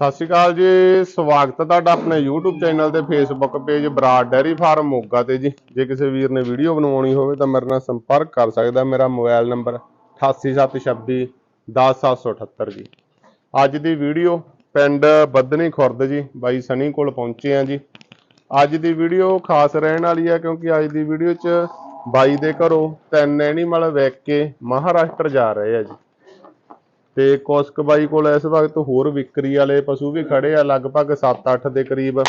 ਸਤਿ ਸ਼੍ਰੀ ਅਕਾਲ ਜੀ, ਸਵਾਗਤ ਹੈ ਤੁਹਾਡਾ ਆਪਣੇ YouTube ਚੈਨਲ ਤੇ, Facebook page Brar dairy farm Moga ਤੇ ਜੀ। ਜੇ ਕਿਸੇ ਵੀਰ ਨੇ ਵੀਡੀਓ ਬਣਵਾਉਣੀ ਹੋਵੇ ਤਾਂ ਮੇਰੇ ਨਾਲ ਸੰਪਰਕ ਕਰ ਸਕਦਾ, ਮੇਰਾ ਮੋਬਾਈਲ ਨੰਬਰ 8876 10778 ਜੀ। ਅੱਜ ਦੀ ਵੀਡੀਓ ਪਿੰਡ ਬੱਦਨੀ ਖੁਰਦ ਜੀ, ਬਾਈ ਸਨੀ ਕੋਲ ਪਹੁੰਚੇ ਆ ਜੀ। ਅੱਜ ਦੀ ਵੀਡੀਓ ਖਾਸ ਰਹਿਣ ਵਾਲੀ ਹੈ ਕਿਉਂਕਿ ਅੱਜ ਦੀ ਵੀਡੀਓ 'ਚ ਬਾਈ ਦੇ ਘਰੋਂ ਤਿੰਨ ਐਨੀਮਲ ਵੇਖ ਕੇ ਮਹਾਰਾਸ਼ਟਰ ਜਾ ਰਹੇ ਆ ਜੀ। ਤੇ ਕੁਸਕ ਬਾਈ ਕੋਲ ਇਸ ਵਕਤ ਹੋਰ ਵਿਕਰੀ ਵਾਲੇ ਪਸ਼ੂ ਵੀ ਖੜੇ ਆ ਲਗਭਗ 7-8 ਦੇ ਕਰੀਬ।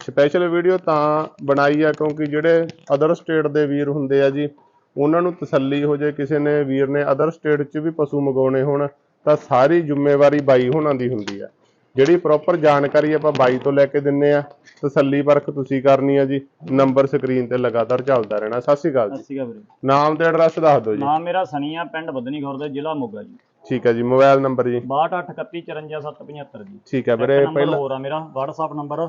ਸਪੈਸ਼ਲ ਵੀਡੀਓ ਤਾਂ ਬਣਾਈ ਆ ਕਿਉਂਕਿ ਜਿਹੜੇ ਅਦਰ ਸਟੇਟ ਦੇ ਵੀਰ ਹੁੰਦੇ ਆ ਜੀ ਉਹਨਾਂ ਨੂੰ ਤਸੱਲੀ ਹੋ ਜੇ ਕਿਸੇ ਨੇ ਵੀਰ ਨੇ ਅਦਰ ਸਟੇਟ 'ਚ ਵੀ ਪਸ਼ੂ ਮੰਗਾਉਣੇ ਹੋਣ ਤਾਂ ਸਾਰੀ ਜ਼ਿੰਮੇਵਾਰੀ ਬਾਈ ਹੋਣਾ ਦੀ ਹੁੰਦੀ ਆ। ਜਿਹੜੀ ਪ੍ਰੋਪਰ ਜਾਣਕਾਰੀ ਆਪਾਂ ਬਾਈ ਤੋਂ ਲੈ ਕੇ ਦਿੰਨੇ ਆ ਤਸੱਲੀ ਪਰਖ ਤੁਸੀਂ ਕਰਨੀ ਆ ਜੀ ਨੰਬਰ ਸਕਰੀਨ ਤੇ ਲਗਾਤਾਰ ਚੱਲਦਾ ਰਹਿਣਾ। ਸਤਿ ਸ਼੍ਰੀ ਅਕਾਲ ਜੀ। ਸਤਿ ਸ਼੍ਰੀ ਅਕਾਲ ਵੀਰੇ। ਨਾਮ ਤੇ ਐਡਰੈਸ ਦੱਸ ਦਿਓ ਜੀ। ਨਾਮ ਮੇਰਾ ਸਨੀ ਆ ਪਿੰਡ ਬੱਦਨੀ ਖੁਰਦ ਜ਼ਿਲ੍ਹਾ ਮੋਗਾ ਜੀ। ਠੀਕ ਹੈ ਜੀ ਮੋਬਾਈਲ ਨੰਬਰ ਜੀ। 6281545775 ਜੀ। ਠੀਕ ਹੈ ਵੀਰੇ ਪਹਿਲਾਂ ਹੋਰ ਆ ਮੇਰਾ WhatsApp ਨੰਬਰ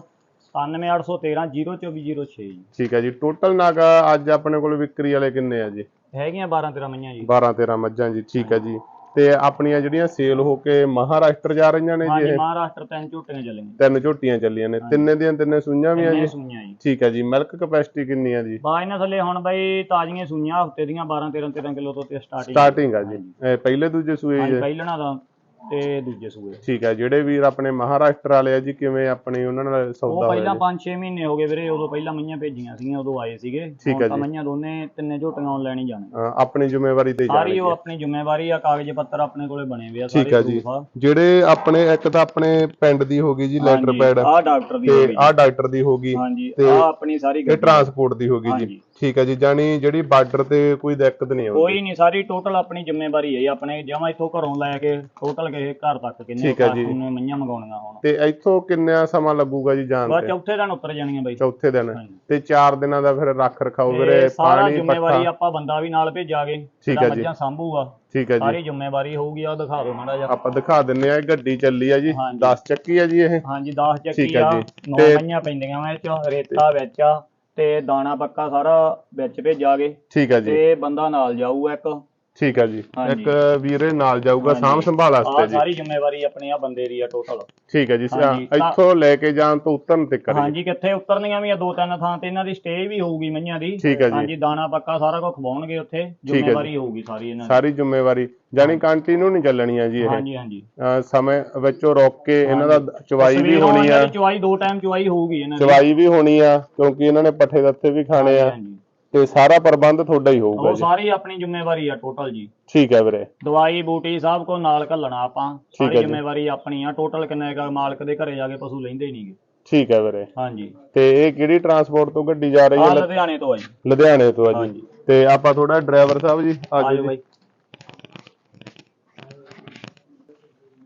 9881302406 ਜੀ। ਠੀਕ ਹੈ ਜੀ ਟੋਟਲ ਨਗ ਅੱਜ ਆਪਣੇ ਕੋਲ ਵਿਕਰੀ ਵਾਲੇ ਕਿੰਨੇ ਆ ਜੀ? ਹੈਗੀਆਂ 12 13 ਮਈਆਂ ਜੀ। 12 13 ਮੱਝਾਂ ਜੀ ਠੀਕ ਹੈ ਜੀ। ਤੇ ਆਪਣੀਆਂ ਜਿਹੜੀਆਂ ਸੇਲ ਹੋ ਕੇ ਮਹਾਰਾਸ਼ਟਰ ਜਾ ਰਹੀਆਂ ਨੇ ਜੀ ਹਾਂਜੀ ਇਹ? ਮਹਾਰਾਸ਼ਟਰ ਤਿੰਨ ਝੋਟੀਆਂ ਚੱਲੀਆਂ। ਤਿੰਨ ਝੋਟੀਆਂ ਚੱਲੀਆਂ ਨੇ। ਤਿੰਨੇ ਦੀਆਂ ਤਿੰਨੇ ਸੂਈਆਂ ਵੀ ਆ ਤਿੰਨੇ ਜੀ? ਸੂਈਆਂ ਜੀ। ਠੀਕ ਹੈ ਜੀ। ਮਿਲਕ ਕਪੈਸਿਟੀ ਕਿੰਨੀ ਆ ਜੀ? ਬਾਅਦ ਇਹਨਾਂ ਥੱਲੇ ਹੁਣ ਬਾਈ ਤਾਜ਼ੀਆਂ ਸੂਈਆਂ ਹਫ਼ਤੇ ਦੀਆਂ 12 13 13 ਕਿਲੋ ਤੋਂ ਤੇ ਸਟਾਰਟਿੰਗ ਸਟਾਰਟਿੰਗ ਆ ਜੀ। ਇਹ ਪਹਿਲੇ ਦੂਜੇ ਸੂਏ ਜੀ? ਪਹਿਲਣਾ ਦਾ ਤੇ ਦੂਜੇ ਸੂਏ। ਠੀਕ ਹੈ ਜਿਹੜੇ ਵੀਰ ਆਪਣੇ ਮਹਾਰਾਸ਼ਟਰ ਵਾਲੇ ਆ ਜੀ ਕਿਵੇਂ ਆਪਣੇ ਉਹਨਾਂ ਨਾਲ ਉਹ ਸੌਦਾ ਪਹਿਲਾਂ ਹੋਇਆ 5-6 ਮਹੀਨੇ ਹੋ ਗਏ ਵੀਰੇ ਉਦੋਂ ਪਹਿਲਾਂ ਮਈਆਂ ਭੇਜੀਆਂ ਸੀਗੀਆਂ ਉਦੋਂ ਆਏ ਸੀਗੇ। ਠੀਕ ਹੁਣ ਹੈ ਤਾਂ ਜੀ। ਮਈਆਂ ਦੋਨੇ ਤਿੰਨੇ ਝੋਟੀਆਂ ਆਨਲਾਈਨ ਹੀ ਜਾਣੇ। ਅ, ਆਪਣੀ ਜ਼ਿੰਮੇਵਾਰੀ ਤੇ ਸਾਰੀ ਜਾਣਗੇ ਉਹ ਆਪਣੀ ਜ਼ਿੰਮੇਵਾਰੀ ਆ ਕਾਗਜ਼ ਪੱਤਰ ਆਪਣੇ ਕੋਲੇ ਬਣੇ ਹੋਏ ਆ ਠੀਕ ਹੈ ਸਾਰੇ ਜੀ। proof ਆ। ਜਿਹੜੇ ਆਪਣੇ ਇੱਕ ਤਾਂ ਆਪਣੇ ਪਿੰਡ ਦੀ ਹੋ ਗਈ ਜੀ ਲੈਟਰ ਪੈਡ ਆ ਡਾਕਟਰ ਦੀ ਤੇ ਹੋਈ ਆਹ ਡਾਕਟਰ ਦੀ ਹੋ ਗਈ ਹਾਂਜੀ ਤੇ ਆ ਆਪਣੀ ਸਾਰੀ ਇਹ ਗੱਡੀ। ਟਰਾਂਸਪੋਰਟ ਦੀ ਹੋ ਗਈ ਜੀ। ਹਾਂਜੀ। ਠੀਕ ਹੈ ਜੀ ਜਾਨੀ ਜਿਹੜੀ ਬਾਰਡਰ ਤੇ ਕੋਈ ਦਿੱਕਤ ਨਹੀਂ ਆਉਂਦੀ। ਕੋਈ ਨਹੀਂ ਸਾਰੀ ਟੋਟਲ ਆਪਣੀ ਜ਼ਿੰਮੇਵਾਰੀ ਹੈ ਜੀ, ਆਪਣੇ ਜਮਾ ਇੱਥੋਂ ਘਰੋਂ ਲੈ ਕੇ ਟੋਟਲ ਕਿਸੇ ਘਰ ਤੱਕ ਕਿੰਨੇ ਠੀਕ ਹੈ ਜੀ। ਕਿੰਨੇ ਮਈਆਂ ਮੰਗਾਉਣੀਆਂ ਹੁਣ। ਤੇ ਇੱਥੋਂ ਕਿੰਨਾ ਸਮਾਂ ਲੱਗੂਗਾ ਜੀ ਜਾਣ ਬਸ ਤੇ? ਚੌਥੇ ਦਿਨ ਉਤਰ ਜਾਣੀਆਂ ਬਾਈ ਚੌਥੇ ਦਿਨ। ਹਾਂਜੀ। ਤੇ 4 ਦਿਨਾਂ ਦਾ ਫਿਰ ਰੱਖ ਰਖਾਓ ਵੀਰੇ ਸਾਰਾ ਪਾਣੀ ਜ਼ਿੰਮੇਵਾਰੀ ਆਪਾਂ ਬੰਦਾ ਵੀ ਨਾਲ ਭੇਜਾਂਗੇ ਠੀਕ ਹੈ ਜੀ। ਮੱਝਾਂ ਸੰਭੂਗਾ। ਠੀਕ ਹੈ ਜੀ। ਸਾਰੀ ਜ਼ਿੰਮੇਵਾਰੀ ਹੋਊਗੀ ਆ ਦਿਖਾ ਦਿਓ ਮਾੜਾ ਜਿਹਾ। ਆਪਾਂ ਦਿਖਾ ਦਿੰਨੇ ਆ ਇਹ ਗੱਡੀ ਚੱਲੀ ਆ ਜੀ ਹਾਂਜੀ। 10 ਚੱਕੀ ਆ ਜੀ ਇਹ। ਹਾਂਜੀ 10 ਠੀਕ ਚੱਕੀ ਹੈ ਆ ਜੀ। 9 ਤੇ- ਮਈਆਂ ਪੈਂਦੀਆਂ ਵਾ ਇਹ ਚ ਰੇਤਾ ਵਿੱਚ ਆ। ਤੇ ਦਾਣਾ ਪੱਕਾ ਸਾਰਾ ਵਿੱਚ ਭੇਜਾਂਗੇ ਠੀਕ ਹੈ ਜੀ। ਤੇ ਬੰਦਾ ਨਾਲ ਜਾਊਗਾ ਇੱਕ। ਠੀਕ ਹੈ ਜੀ। ਹਾਂਜੀ। ਇੱਕ ਵੀਰੇ ਨਾਲ ਜਾਊਗਾ। ਸਾਂਭ ਸੰਭਾਲ ਆ ਵਾਸਤੇ ਜੀ। ਸਾਰੀ ਜ਼ਿੰਮੇਵਾਰੀ ਆਪਣੀ ਆ ਬੰਦੇ ਦੀ ਆ ਟੋਟਲ ਠੀਕ ਹੈ ਜੀ ਹਾਂਜੀ, ਤਾਂ- ਇੱਥੋਂ ਲੈ ਕੇ ਜਾਣ ਤੋਂ ਉਤਰਨ ਤੱਕ ਜੀ ਹਾਂਜੀ ਕਿੱਥੇ ਉਤਰਨੀਆਂ ਵੀ ਆ ਦੋ ਤਿੰਨ ਥਾਂ ਤੇ ਇਹਨਾਂ ਦੀ ਸਟੇ ਵੀ ਹੋਊਗੀ ਮਈਆਂ ਦੀ। ਠੀਕ ਹੈ ਜੀ। ਹਾਂਜੀ ਦਾਣਾ ਪੱਕਾ ਸਾਰਾ ਕੁਝ ਖਵਾਉਣਗੇ ਉੱਥੇ। ਜੀ। ਜ਼ਿੰਮੇਵਾਰੀ ਹੋਊਗੀ ਸਾਰੀ ਇਹਨਾਂ ਦੀ। ਸਾਰੀ ਜ਼ਿੰਮੇਵਾਰੀ। ਜਾਨੀ ਕੰਟੀਨਿਊ ਨਹੀਂ ਚੱਲਣੀ ਆ ਜੀ ਇਹ। ਹਾਂਜੀ ਹਾਂਜੀ। ਅਹ ਸਮੇਂ ਵਿੱਚੋਂ ਰੋਕ ਕੇ ਇਹਨਾਂ ਦਾ ਚਵਾਈ ਵੀ ਸਵੇਰੋਂ ਹੋਣੀ ਇਹਨਾਂ ਆ ਦੀ ਚੁਆਈ ਦੋ ਟਾਈਮ ਚੁਆਈ ਹੋਊਗੀ ਇਹਨਾਂ ਦੀ। ਚਵਾਈ ਵੀ ਹੋਣੀ ਆ ਕਿਉਂਕਿ ਇਹਨਾਂ ਨੇ ਪੱਠੇ ਦੱਥੇ ਵੀ ਖਾਣੇ ਆ। ਹਾਂਜੀ। ਤੇ ਸਾਰਾ ਪ੍ਰਬੰਧ ਤੁਹਾਡਾ ਹੀ ਹੋਊਗਾ ਉਹ ਜੀ। ਸਾਰੀ ਆਪਣੀ ਜ਼ਿੰਮੇਵਾਰੀ ਆ ਟੋਟਲ ਜੀ। ਠੀਕ ਹੈ ਵੀਰੇ। ਦਵਾਈ ਬੂਟੀ ਸਭ ਕੋ ਨਾਲ ਘੱਲਣਾ ਆਪਾਂ। ਹੈ ਸਾਰੀ ਜੀ। ਜ਼ਿੰਮੇਵਾਰੀ ਆਪਣੀ ਆ। ਟੋਟਲ ਕਿੰਨੇ ਕਾ ਮਾਲਕ ਦੇ ਘਰੇ ਜਾ ਕੇ ਪਸ਼ੂ ਲੈਂਦੇ ਨਹੀਂਗੇ। ਠੀਕ ਹੈ ਵੀਰੇ। ਹਾਂਜੀ। ਤੇ ਇਹ ਕਿਹੜੀ ਟਰਾਂਸਪੋਰਟ ਤੋਂ ਗੱਡੀ ਜਾ ਰਹੀ ਆ ਹੈ? ਲ- ਲੁਧਿਆਣੇ ਤੋਂ ਆ ਜੀ। ਲੁਧਿਆਣੇ ਤੋਂ ਆ ਜੀ। ਹਾਂਜੀ। ਤੇ ਆਪਾਂ ਥੋੜਾ ਡਰਾਈਵਰ ਸਾਹਿਬ ਜੀ ਆ ਜਾਓ ਜੀ। ਬਾਈ।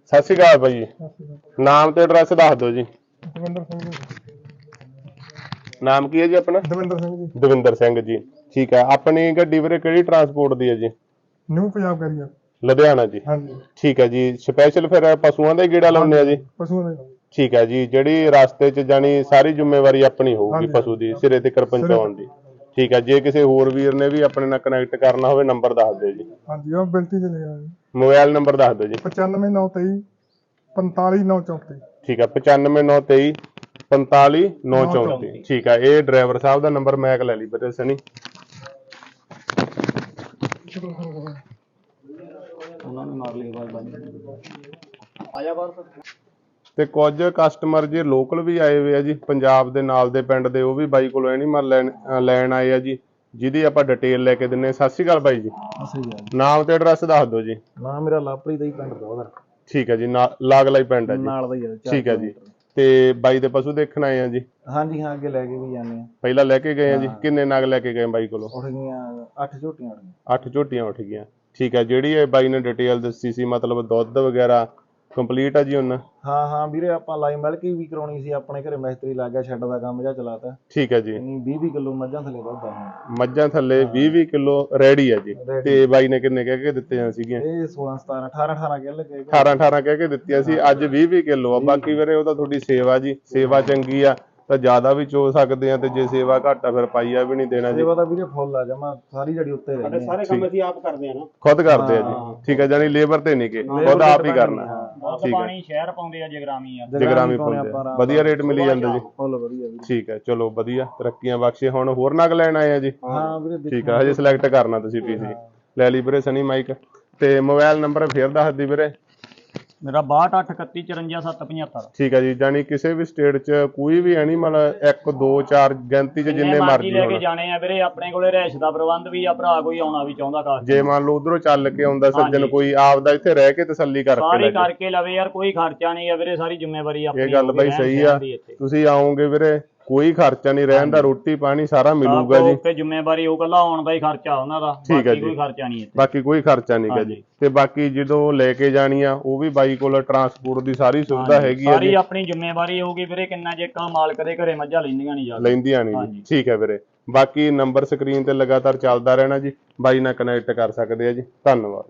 ਸਤਿ ਸ਼੍ਰੀ ਅਕਾਲ ਭਾਈ ਜੀ। ਨਾਮ ਤੇ ਐਡਰੈਸ ਦੱਸ ਦਿਓ ਜੀ। ਦਵਿੰਦਰ ਸਿੰਘ ਜੀ। ਨਾਮ ਕੀ ਹੈ ਜੀ ਆਪਣਾ? ਦਵਿੰਦਰ ਸਿੰਘ ਜੀ। ਦਵਿੰਦਰ ਸਿੰਘ ਜੀ। ਠੀਕ ਹੈ। ਆਪਣੀ ਗੱਡੀ ਵੀਰੇ ਕਿਹੜੀ ਟਰਾਂਸਪੋਰਟ ਦੀ ਹੈ ਜੀ? ਨਿਊ ਪੰਜਾਬ ਕਰੀਏ ਲੁਧਿਆਣਾ ਜੀ। ਹਾਂਜੀ। ਠੀਕ ਹੈ ਜੀ। ਸਪੈਸ਼ਲ ਫਿਰ ਪਸ਼ੂਆਂ ਦਾ ਹੀ ਗੇੜਾ ਲਾਉਂਦੇ ਆ ਜੀ? ਪਸ਼ੂਆਂ ਦੇ ਠੀਕ ਹੈ ਜੀ। ਜਿਹੜੀ ਰਸਤੇ 'ਚ ਜਾਣੀ ਸਾਰੀ ਜ਼ਿੰਮੇਵਾਰੀ ਆਪਣੀ ਹੋਊਗੀ। ਪਸ਼ੂ ਦੀ ਸਿਰੇ ਤੇ ਪਹੁੰਚਾਉਣ ਦੀ। ਠੀਕ ਹੈ। ਜੇ ਕਿਸੇ ਹੋਰ ਵੀਰ ਨੇ ਵੀ ਆਪਣੇ ਨਾਲ ਕਨੈਕਟ ਕਰਨਾ ਹੋਵੇ ਨੰਬਰ ਦੱਸ ਦਿਓ ਜੀ। ਹਾਂਜੀ ਉਹ ਬਿਲਤੀ ਚ ਲਿਆ ਜੀ। ਮੋਬਾਈਲ ਨੰਬਰ ਦੱਸ ਦਿਓ ਜੀ। 95923 45934 ਠੀਕ ਹੈ। 95923 45934 ਠੀਕ ਹੈ ਇਹ ਡਰਾਈਵਰ ਸਾਹਿਬ ਦਾ ਨੰਬਰ ਮੈਂ ਲੈ ਲਈ ਬਤੇ ਸਣੀ ਉਹਨਾਂ ਨੇ ਮਾਰ ਲਈ ਬਾਈ ਬਾਈ ਆ ਜਾ ਬਾਹਰ ਤੇ ਕੁਝ ਕਸਟਮਰ ਜੀ ਲੋਕਲ ਵੀ ਆਏ ਹੋਏ ਆ ਜੀ ਪੰਜਾਬ ਦੇ ਨਾਲ ਦੇ ਪਿੰਡ ਦੇ ਉਹ ਵੀ ਬਾਈ ਕੋਲੋਂ ਐਨੀਮਲ ਲੈਣ ਲੈਣ ਆਏ ਆ ਜੀ। ਜਿਹਦੀ ਆਪਾਂ ਡਿਟੇਲ ਲੈ ਕੇ ਦਿੰਨੇ ਸਤਿ ਸ਼੍ਰੀ ਅਕਾਲ ਬਾਈ ਜੀ। ਨਾਮ ਤੇ ਐਡਰੈਸ ਦੱਸ ਦਿਓ ਜੀ। ਨਾ ਮੇਰਾ ਲਾਪਰੀ ਦਾ ਹੀ ਪਿੰਡ ਦਾ ਉਹਦਾ ਠੀਕ ਹੈ ਜੀ ਨਾਲ- ਲਾਗਲਾ ਹੀ ਪਿੰਡ ਹੈ ਜੀ। ਨਾਲ ਦਾ ਹੀ ਆ ਠੀਕ ਹੈ ਜੀ। ਤੇ ਬਾਈ ਦੇ ਪਸ਼ੂ ਦੇਖਣ ਆਏ ਆ ਜੀ? ਹਾਂਜੀ ਹਾਂ ਅੱਗੇ ਲੈ ਕੇ ਵੀ ਜਾਂਦੇ ਆ। ਪਹਿਲਾਂ ਲੈ ਕੇ ਗਏ ਆ ਜੀ? ਕਿੰਨੇ ਨਗ ਲੈ ਕੇ ਗਏ ਬਾਈ ਕੋਲੋਂ? ਉੱਠ ਗਈਆਂ 8 ਝੋਟੀਆਂ ਉੱਠ ਗਈਆਂ। 8 ਝੋਟੀਆਂ ਉੱਠ ਗਈਆਂ। ਠੀਕ ਹੈ ਜਿਹੜੀ ਇਹ ਬਾਈ ਨੇ ਡਿਟੇਲ ਦੱਸੀ ਸੀ ਮਤਲਬ ਦੁੱਧ ਵਗੈਰਾ ਕੰਪਲੀਟ ਆ ਜੀ ਉਹਨਾਂ ਹਾਂ ਹਾਂ ਵੀਰੇ ਆਪਾਂ ਲਾਈ ਮਿਲਕ ਵੀ ਕਰਾਉਣੀ ਸੀ ਆਪਣੇ ਘਰੇ ਮਿਸਤਰੀ ਲੱਗ ਗਿਆ ਸ਼ੈੱਡ ਦਾ ਕੰਮ ਜਿਹਾ ਚਲਾਤਾ। ਠੀਕ ਹੈ ਜੀ। ਇੰਨੀ 20 20 ਕਿਲੋ ਮੱਝਾਂ ਥੱਲੇ ਦੁੱਧ ਆ ਮੱਝਾਂ ਥੱਲੇ 20 20 ਕਿਲੋ ਰੈਡੀ ਆ ਜੀ। ਤੇ ਬਾਈ ਨੇ ਕਿੰਨੇ ਕਹਿ ਕੇ ਦਿੱਤੀਆਂ ਸੀਗੀਆਂ? ਇਹ 16 17 18 18 ਕਿਲੋ ਲੱਗੇ 18 18 ਕਹਿ ਕੇ ਦਿੱਤੀਆਂ ਸੀ। ਅੱਜ 20 20 ਕਿਲੋ ਆ। ਬਾਕੀ ਵੀਰੇ ਉਹ ਤਾਂ ਤੁਹਾਡੀ ਸੇਵਾ ਜੀ। ਸੇਵਾ ਚੰਗੀ ਆ। ਤਾਂ ਜ਼ਿਆਦਾ ਵੀ ਚੋ ਸਕਦੇ ਆ ਤੇ ਜੇ ਸੇਵਾ ਘੱਟ ਆ ਫਿਰ ਪਾਈਆ ਵੀ ਨਹੀਂ ਦੇਣਾ ਜੀ। ਸੇਵਾ ਤਾਂ ਵੀਰੇ ਫੁੱਲ ਆ ਜਮਾ ਸਾਰੀ ਜੜੀ ਉੱਤੇ ਸਾਡੇ ਰਹਿੰਦੇ ਸਾਰੇ ਕੰਮ ਅਸੀਂ ਆਪ ਕਰਦੇ ਆ ਨਾ। ਖੁਦ ਕਰਦੇ ਆ ਜੀ। ਠੀਕ ਹੈ ਜਾਨੀ ਲੇਬਰ ਤੇ ਨਹੀਂ ਕਿ ਖੁਦ ਆਪ ਹੀ ਕਰਨਾ। ਠੀਕ ਹੈ। ਪਾਣੀ ਸ਼ਹਿਰ ਪਾਉਂਦੇ ਆ ਜਗਰਾਮੀ ਆ। ਜਗਰਾਮੀ ਪਾਉਂਦੇ ਆ। ਵਧੀਆ ਰੇਟ ਮਿਲੀ ਜਾਂਦਾ ਜੀ। ਫੁੱਲ ਵਧੀਆ ਵੀਰੇ। ਠੀਕ ਹੈ ਚਲੋ ਵਧੀਆ ਤਰੱਕੀਆਂ ਬਖਸ਼ੇ। ਹੁਣ ਹੋਰ ਨਗ ਲੈਣ ਆਏ ਆ ਜੀ। ਹਾਂ ਵੀਰੇ ਦੇਖੋ ਠੀਕ ਹੈ ਹਜੇ ਸਿਲੈਕਟ ਕਰਨਾ ਤੁਸੀਂ ਪੀਸੀ ਲੈ ਲਈ ਵੀਰੇ ਸਨੀ ਮਾਈਕ ਤੇ ਮੋਬਾਈਲ ਨੰਬਰ ਫੇਰ ਦੱਸ ਦੀ ਵੀਰੇ। ਮੇਰਾ 6283545775 ਠੀਕ ਹੈ ਜੀ ਜਾਨੀ ਕਿਸੇ ਵੀ ਸਟੇਟ 'ਚ ਕੋਈ ਵੀ ਐਨੀਮਲ 1 2 4 ਗਿਣਤੀ 'ਚ ਜਿੰਨੇ ਮਰਜ਼ੀ ਲੈ ਕੇ ਹੋਣ। ਜਾਣੇ ਆ ਵੀਰੇ ਆਪਣੇ ਕੋਲੇ ਰਹਿਸ਼ ਦਾ ਪ੍ਰਬੰਧ ਵੀ ਆ ਭਰਾ ਕੋਈ ਆਉਣਾ ਵੀ ਚਾਹੁੰਦਾ ਕਾਸ਼ ਜੇ ਮੰਨ ਲਓ ਉਧਰੋਂ ਚੱਲ ਕੇ ਆਉਂਦਾ ਸੱਜਣ। ਕੋਈ ਆਪਦਾ ਇੱਥੇ ਰਹਿ ਕੇ ਤਸੱਲੀ ਕਰਕੇ ਸਾਰੀ ਲਵੇ ਯਾਰ ਕੋਈ ਖਰਚਾ ਨਹੀਂ ਆ ਵੀਰੇ ਸਾਰੀ ਜ਼ਿੰਮੇਵਾਰੀ ਆਪਣੀ ਇਹ ਗੱਲ ਬਾਈ ਸਹੀ ਆ। ਤੁਸੀਂ ਆਓਗੇ ਵੀਰੇ ਕੋਈ ਖਰਚਾ ਨਹੀਂ ਰਹਿਣ ਦਾ ਰੋਟੀ ਪਾਣੀ ਸਾਰਾ ਮਿਲੂਗਾ ਜੀ। ਤੇ ਜ਼ਿੰਮੇਵਾਰੀ ਉਹ ਕੱਲਾ ਆਉਣ ਦਾ ਹੀ ਖਰਚਾ ਉਹਨਾਂ ਦਾ ਬਾਕੀ ਜੀ। ਕੋਈ ਖਰਚਾ ਨਹੀਂ ਇੱਥੇ। ਬਾਕੀ ਕੋਈ ਖਰਚਾ ਨਹੀਂਗਾ ਜੀ। ਹਾਂਜੀ। ਤੇ ਬਾਕੀ ਜਦੋਂ ਲੈ ਕੇ ਜਾਣੀ ਆ ਉਹ ਵੀ ਬਾਈ ਕੋਲ ਟਰਾਂਸਪੋਰਟ ਦੀ ਸਾਰੀ ਸੁਵਿਧਾ ਹੈਗੀ ਆ ਸਾਰੀ ਜੀ ਆਪਣੀ ਜ਼ਿੰਮੇਵਾਰੀ ਹੋਊਗੀ ਵੀਰੇ ਕਿੰਨਾ ਜੇ ਕਾ ਮਾਲਕ ਦੇ ਘਰੇ ਮੱਝਾਂ ਲੈਂਦੀਆਂ ਨਹੀਂ ਜਾ ਲੈਂਦੀਆਂ ਨਹੀਂ ਜੀ। ਠੀਕ ਹੈ ਵੀਰੇ। ਬਾਕੀ ਨੰਬਰ ਸਕਰੀਨ ਤੇ ਲਗਾਤਾਰ ਚੱਲਦਾ ਰਹਿਣਾ ਜੀ। ਬਾਈ ਨਾਲ ਕਨੈਕਟ ਕਰ ਸਕਦੇ ਆ ਜੀ। ਧੰਨਵਾਦ।